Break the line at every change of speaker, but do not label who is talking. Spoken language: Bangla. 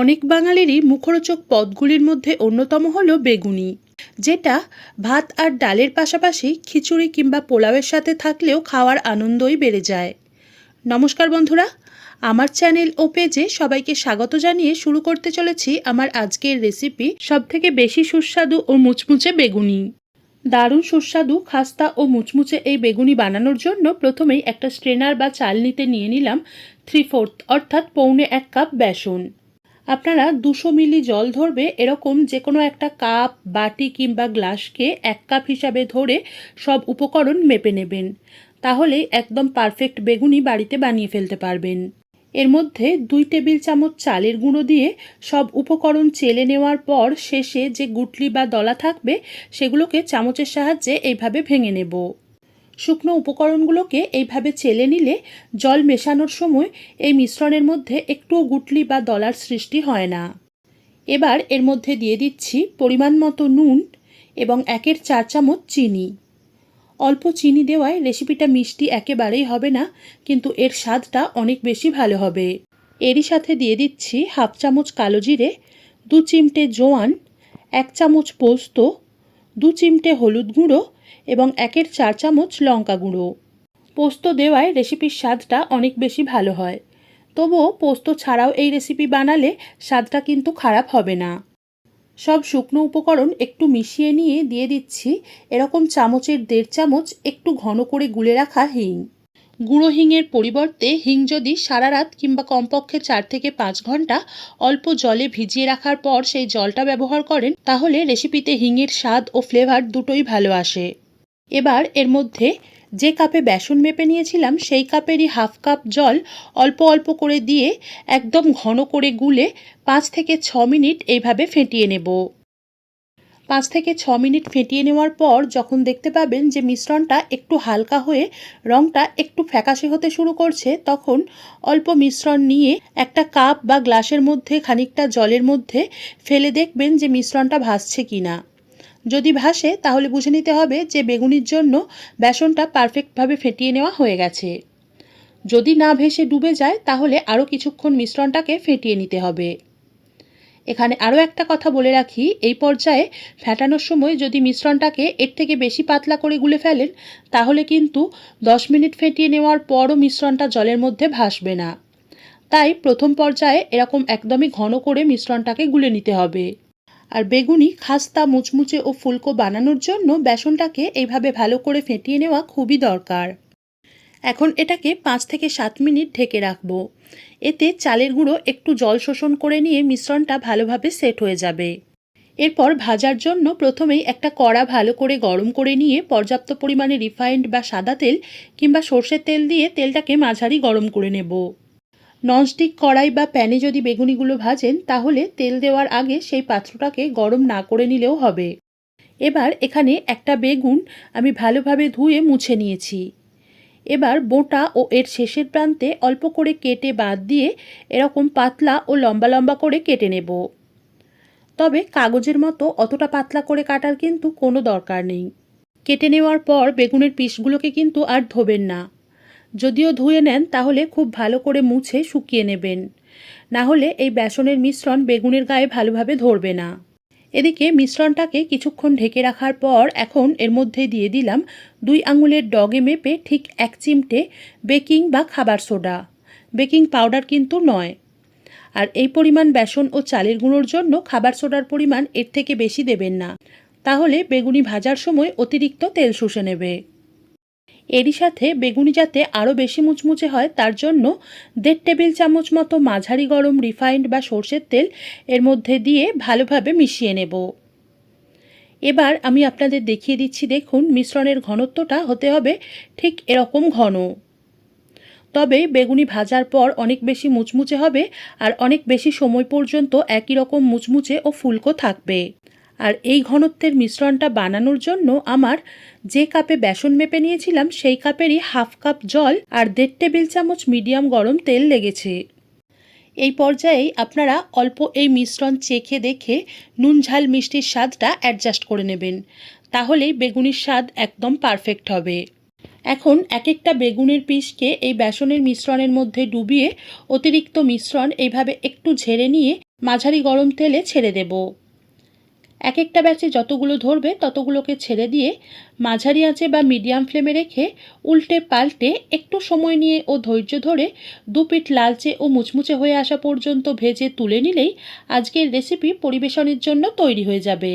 অনেক বাঙালিরই মুখরোচক পদগুলির মধ্যে অন্যতম হল বেগুনি, যেটা ভাত আর ডালের পাশাপাশি খিচুড়ি কিংবা পোলাওয়ের সাথে থাকলেও খাওয়ার আনন্দই বেড়ে যায়। নমস্কার বন্ধুরা, আমার চ্যানেল ও পেজে সবাইকে স্বাগত জানিয়ে শুরু করতে চলেছি আমার আজকের রেসিপি সবথেকে বেশি সুস্বাদু ও মুচমুচে বেগুনি। দারুণ সুস্বাদু, খাস্তা ও মুচমুচে এই বেগুনি বানানোর জন্য প্রথমেই একটা স্ট্রেনার বা চালনিতে নিয়ে নিলাম থ্রি ফোর্থ অর্থাৎ পৌনে এক কাপ বেসন। আপনারা দুশো মিলি জল ধরবে, এরকম যে কোনো একটা কাপ, বাটি কিংবা গ্লাসকে এক কাপ হিসাবে ধরে সব উপকরণ মেপে নেবেন। তাহলেই একদম পারফেক্ট বেগুনি বাড়িতে বানিয়ে ফেলতে পারবেন। এর মধ্যে দুই টেবিল চামচ চালের গুঁড়ো দিয়ে সব উপকরণ চেলে নেওয়ার পর শেষে যে গুটলি বা দলা থাকবে, সেগুলোকে চামচের সাহায্যে এইভাবে ভেঙে নেব। শুকনো উপকরণগুলোকে এইভাবে চেলে নিলে জল মেশানোর সময় এই মিশ্রণের মধ্যে একটুও গুটলি বা দলার সৃষ্টি হয় না। এবার এর মধ্যে দিয়ে দিচ্ছি পরিমাণ মতো নুন এবং একের চার চামচ চিনি। অল্প চিনি দেওয়ায় রেসিপিটা মিষ্টি একেবারেই হবে না, কিন্তু এর স্বাদটা অনেক বেশি ভালো হবে। এরই সাথে দিয়ে দিচ্ছি হাফ চামচ কালো জিরে, দু চিমটে জোয়ান, এক চামচ পোস্ত দু চিমটে হলুদ গুঁড়ো এবং একের চার চামচ লঙ্কা গুঁড়ো। পোস্ত দেওয়ায় রেসিপির স্বাদটা অনেক বেশি ভালো হয়। তবুও পোস্ত ছাড়াও এই রেসিপি বানালে স্বাদটা কিন্তু খারাপ হবে না। সব শুকনো উপকরণ একটু মিশিয়ে নিয়ে দিয়ে দিচ্ছি। এরকম চামচের দেড় চামচ একটু ঘন করে গুলে রাখা হিং। গুঁড়ো হিংয়ের পরিবর্তে হিং যদি সারা রাত কিংবা কমপক্ষে চার থেকে পাঁচ ঘণ্টা অল্প জলে ভিজিয়ে রাখার পর সেই জলটা ব্যবহার করেন, তাহলে রেসিপিতে হিংয়ের স্বাদ ও ফ্লেভার দুটোই ভালো আসে। এবার এর মধ্যে যে কাপে বেসন মেপে নিয়েছিলাম, সেই কাপেরই হাফ কাপ জল অল্প অল্প করে দিয়ে একদম ঘন করে গুলে পাঁচ থেকে ছ মিনিট এইভাবে ফেটিয়ে নেব। পাঁচ থেকে ছ মিনিট ফেটিয়ে নেওয়ার পর যখন দেখতে পাবেন যে মিশ্রণটা একটু হালকা হয়ে রঙটা একটু ফ্যাকাশে হতে শুরু করছে, তখন অল্প মিশ্রণ নিয়ে একটা কাপ বা গ্লাসের মধ্যে খানিকটা জলের মধ্যে ফেলে দেখবেন যে মিশ্রণটা ভাসছে কি না যদি ভাসে, তাহলে বুঝে নিতে হবে যে বেগুনির জন্য বেসনটা পারফেক্টভাবে ফেটিয়ে নেওয়া হয়ে গেছে। যদি না ভেসে ডুবে যায়, তাহলে আরও কিছুক্ষণ মিশ্রণটাকে ফেটিয়ে নিতে হবে। এখানে আরও একটা কথা বলে রাখি, এই পর্যায়ে ফেটানোর সময় যদি মিশ্রণটাকে এর থেকে বেশি পাতলা করে গুলে ফেলেন, তাহলে কিন্তু দশ মিনিট ফেটিয়ে নেওয়ার পরও মিশ্রণটা জলের মধ্যে ভাসবে না। তাই প্রথম পর্যায়ে এরকম একদমই ঘন করে মিশ্রণটাকে গুলে নিতে হবে। আর বেগুনি খাস্তা, মুচমুচে ও ফুলকো বানানোর জন্য বেসনটাকে এইভাবে ভালো করে ফেটিয়ে নেওয়া খুবই দরকার। এখন এটাকে পাঁচ থেকে সাত মিনিট ঢেকে রাখব। এতে চালের গুঁড়ো একটু জল শোষণ করে নিয়ে মিশ্রণটা ভালোভাবে সেট হয়ে যাবে। এরপর ভাজার জন্য প্রথমেই একটা কড়া ভালো করে গরম করে নিয়ে পর্যাপ্ত পরিমাণে রিফাইন্ড বা সাদা তেল কিংবা সর্ষের তেল দিয়ে তেলটাকে মাঝারি গরম করে নেব। ননস্টিক কড়াই বা প্যানে যদি বেগুনিগুলো ভাজেন, তাহলে তেল দেওয়ার আগে সেই পাত্রটাকে গরম না করে নিলেও হবে। এবার এখানে একটা বেগুন আমি ভালোভাবে ধুয়ে মুছে নিয়েছি। এবার বোটা ও এর শেষের প্রান্তে অল্প করে কেটে বাদ দিয়ে এরকম পাতলা ও লম্বা লম্বা করে কেটে নেব। তবে কাগজের মতো অতটা পাতলা করে কাটার কিন্তু কোনো দরকার নেই। কেটে নেওয়ার পর বেগুনের পিসগুলোকে কিন্তু আর ধোবেন না। যদিও ধুয়ে নেন, তাহলে খুব ভালো করে মুছে শুকিয়ে নেবেন। না হলে এই বেসনের মিশ্রণ বেগুনের গায়ে ভালোভাবে ধরবে না। এদিকে মিশ্রণটাকে কিছুক্ষণ ঢেকে রাখার পর এখন এর মধ্যে দিয়ে দিলাম দুই আঙুলের ডগে মেপে ঠিক এক চিমটে বেকিং বা খাবার সোডা। বেকিং পাউডার কিন্তু নয়। আর এই পরিমাণ বেসন ও চালের গুঁড়োর জন্য খাবার সোডার পরিমাণ এর থেকে বেশি দেবেন না। তাহলে বেগুনি ভাজার সময় অতিরিক্ত তেল শুষে নেবে। এরই সাথে বেগুনি যাতে আরও বেশি মুচমুচে হয়, তার জন্য দেড় টেবিল চামচ মতো মাঝারি গরম রিফাইন্ড বা সর্ষের তেল এর মধ্যে দিয়ে ভালোভাবে মিশিয়ে নেব। এবার আমি আপনাদের দেখিয়ে দিচ্ছি, দেখুন মিশ্রণের ঘনত্বটা হতে হবে ঠিক এরকম ঘন। তবে বেগুনি ভাজার পর অনেক বেশি মুচমুচে হবে আর অনেক বেশি সময় পর্যন্ত একই রকম মুচমুচে ও ফুলকো থাকবে। আর এই ঘনত্বের মিশ্রণটা বানানোর জন্য আমার যে কাপে বেসন মেপে নিয়েছিলাম, সেই কাপেরই হাফ কাপ জল আর দেড় টেবিল চামচ মিডিয়াম গরম তেল লেগেছে। এই পর্যায়েই আপনারা অল্প এই মিশ্রণ চেখে দেখে নুন ঝাল মিষ্টির স্বাদটা অ্যাডজাস্ট করে নেবেন। তাহলেই বেগুনির স্বাদ একদম পারফেক্ট হবে। এখন এক একটা বেগুনের পিসকে এই বেসনের মিশ্রণের মধ্যে ডুবিয়ে অতিরিক্ত মিশ্রণ এইভাবে একটু ঝেড়ে নিয়ে মাঝারি গরম তেলে ছেড়ে দেব। এক একটা ব্যাচে যতগুলো ধরবে, ততগুলোকে ছেড়ে দিয়ে মাঝারি আঁচে বা মিডিয়াম ফ্লেমে রেখে উল্টে পাল্টে একটু সময় নিয়ে ও ধৈর্য ধরে দু পিঠ লালচে ও মুচমুচে হয়ে আসা পর্যন্ত ভেজে তুলে নিলেই আজকের রেসিপি পরিবেশনের জন্য তৈরি হয়ে যাবে।